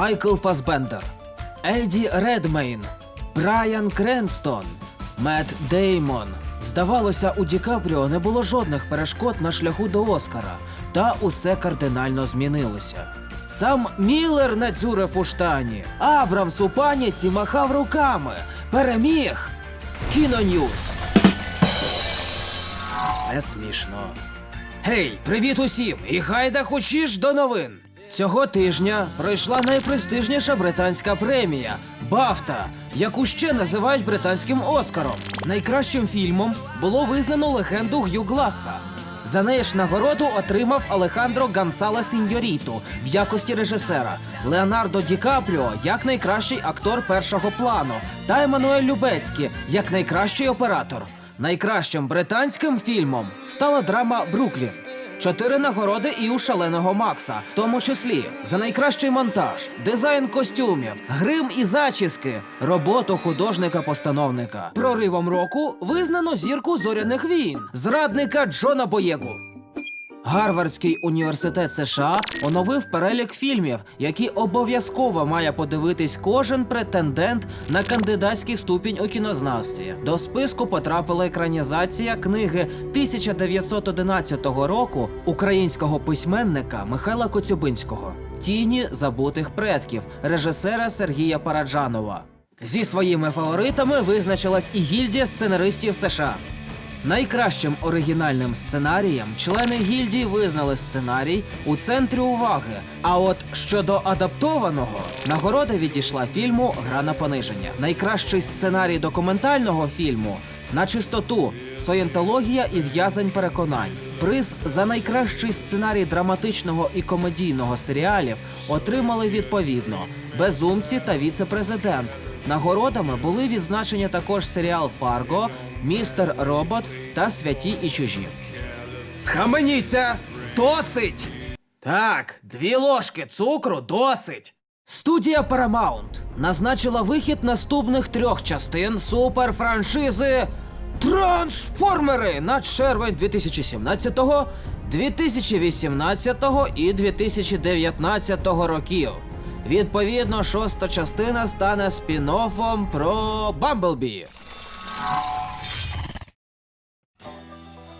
Майкл Фасбендер, Еді Редмейн, Брайан Кренстон, Мет Деймон. Здавалося, у Ді Капріо не було жодних перешкод на шляху до Оскара, та усе кардинально змінилося. Сам Міллер надзюрив у штані, Абрамс у паніці махав руками. Переміг! Кіноньюз. Не смішно. Гей, привіт усім! І гайда хочеш до новин. Цього тижня пройшла найпрестижніша британська премія Бафта, яку ще називають британським Оскаром. Найкращим фільмом було визнано легенду Г'ю Гласа. За неї ж нагороду отримав Алехандро Гансала Сіньоріту в якості режисера, Леонардо Ді Капріо як найкращий актор першого плану, та Еммануель Любецький як найкращий оператор. Найкращим британським фільмом стала драма Бруклін. Чотири нагороди і у шаленого Макса, в тому числі за найкращий монтаж, дизайн костюмів, грим і зачіски, роботу художника-постановника. Проривом року визнано зірку зоряних війн, зрадника Джона Боєгу. Гарвардський університет США оновив перелік фільмів, які обов'язково має подивитись кожен претендент на кандидатський ступінь у кінознавстві. До списку потрапила екранізація книги 1911 року українського письменника Михайла Коцюбинського Тіні забутих предків режисера Сергія Параджанова. Зі своїми фаворитами визначилась і гільдія сценаристів США. Найкращим оригінальним сценарієм члени гільдії визнали сценарій у центрі уваги. А от щодо адаптованого, нагорода відійшла фільму Гра на пониження. Найкращий сценарій документального фільму на чистоту, соєнтологія і в'язань переконань. Приз за найкращий сценарій драматичного і комедійного серіалів отримали відповідно Безумці та віце-президент. Нагородами були відзначені також серіал Фарго, Містер Робот та Святі і чужі. Схаменіться! Досить! Так, дві ложки цукру досить. Студія Paramount назначила вихід наступних трьох частин суперфраншизи Трансформери на червень 2017, 2018 і 2019 років. Відповідно, шоста частина стане спін-оффом про Бамблбі.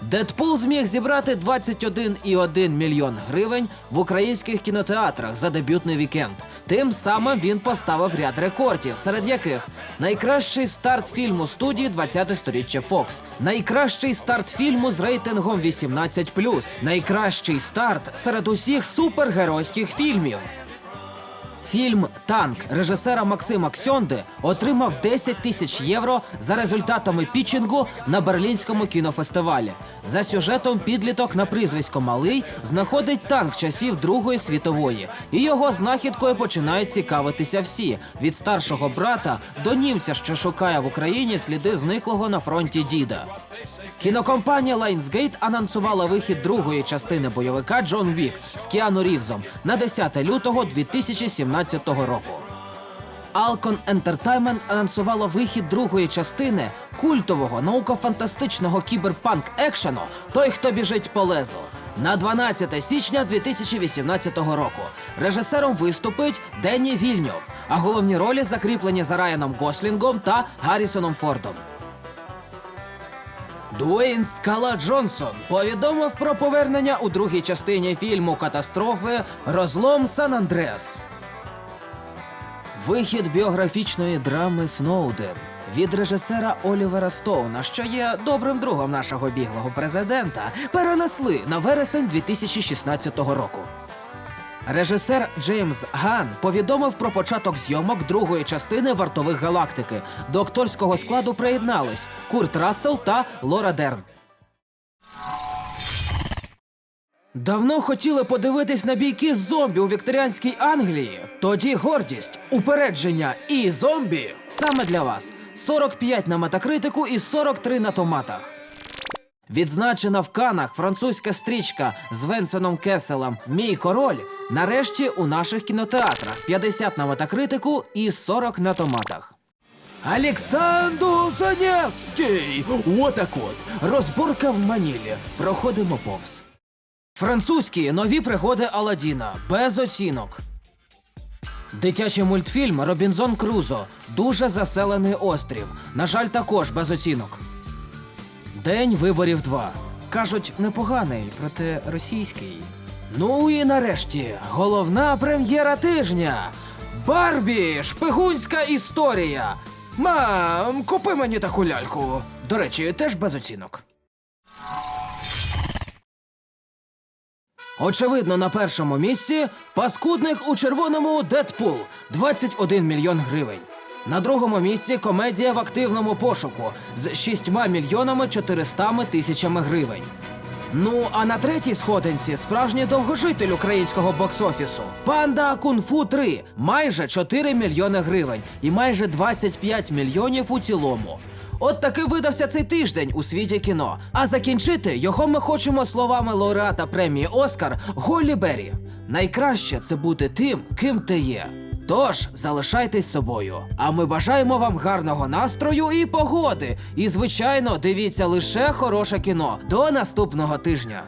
Дедпул зміг зібрати 21,1 мільйон гривень в українських кінотеатрах за дебютний вікенд. Тим самим він поставив ряд рекордів, серед яких найкращий старт фільму студії 20 сторіччя Fox, найкращий старт фільму з рейтингом 18+, найкращий старт серед усіх супергеройських фільмів. Фільм Танк режисера Максима Ксьонди отримав 10 тисяч євро за результатами пітчингу на берлінському кінофестивалі. За сюжетом підліток на прізвисько Малий знаходить танк часів Другої світової, і його знахідкою починають цікавитися всі від старшого брата до німця, що шукає в Україні сліди зниклого на фронті діда. Кінокомпанія Lionsgate анонсувала вихід другої частини бойовика Джон Вік з Кіану Рівзом на 10 лютого 2017 року. Alcon Entertainment анонсувала вихід другої частини культового науко-фантастичного кіберпанк екшену Той, хто біжить по лезу. На 12 січня 2018 року режисером виступить Денні Вільньов, а головні ролі закріплені за Райаном Гослінгом та Гаррісоном Фордом. Дуейн Скала Джонсон повідомив про повернення у другій частині фільму катастрофи Розлом Сан Андреас. Вихід біографічної драми Сноуден від режисера Олівера Стоуна, що є добрим другом нашого біглого президента, перенесли на вересень 2016 року. Режисер Джеймс Ган повідомив про початок зйомок другої частини вартових галактики. До акторського складу приєднались Курт Рассел та Лора Дерн. Давно хотіли подивитись на бійки з зомбі у вікторіанській Англії. Тоді гордість, упередження і зомбі саме для вас. 45 на метакритику і 43 на томатах. Відзначена в Канах французька стрічка з Венсеном Кеселем Мій король нарешті у наших кінотеатрах 50 на метакритику і 40 на томатах. Олександр Заневський! Отак от. Розборка в Манілі. Проходимо повз. Французькі нові пригоди Аладдіна без оцінок. Дитячий мультфільм Робінзон Крузо. Дуже заселений острів. На жаль, також без оцінок. День виборів 2. Кажуть, непоганий, проте російський. Ну і нарешті головна прем'єра тижня. Барбі, шпигунська історія. Мам, купи мені таку ляльку. До речі, теж без оцінок. Очевидно, на першому місці паскудник у червоному Дедпул 21 мільйон гривень. На другому місці комедія в активному пошуку з 6 мільйонами 400 тисячами гривень. Ну а на третій сходинці справжній довгожитель українського бокс-офісу Панда Кунг-фу 3 майже 4 мільйони гривень і майже 25 мільйонів у цілому. От таки видався цей тиждень у світі кіно. А закінчити його ми хочемо словами лауреата премії Оскар Голлі Беррі. Найкраще це бути тим, ким ти є. Тож залишайтесь собою. А ми бажаємо вам гарного настрою і погоди. І, звичайно, дивіться лише хороше кіно. До наступного тижня.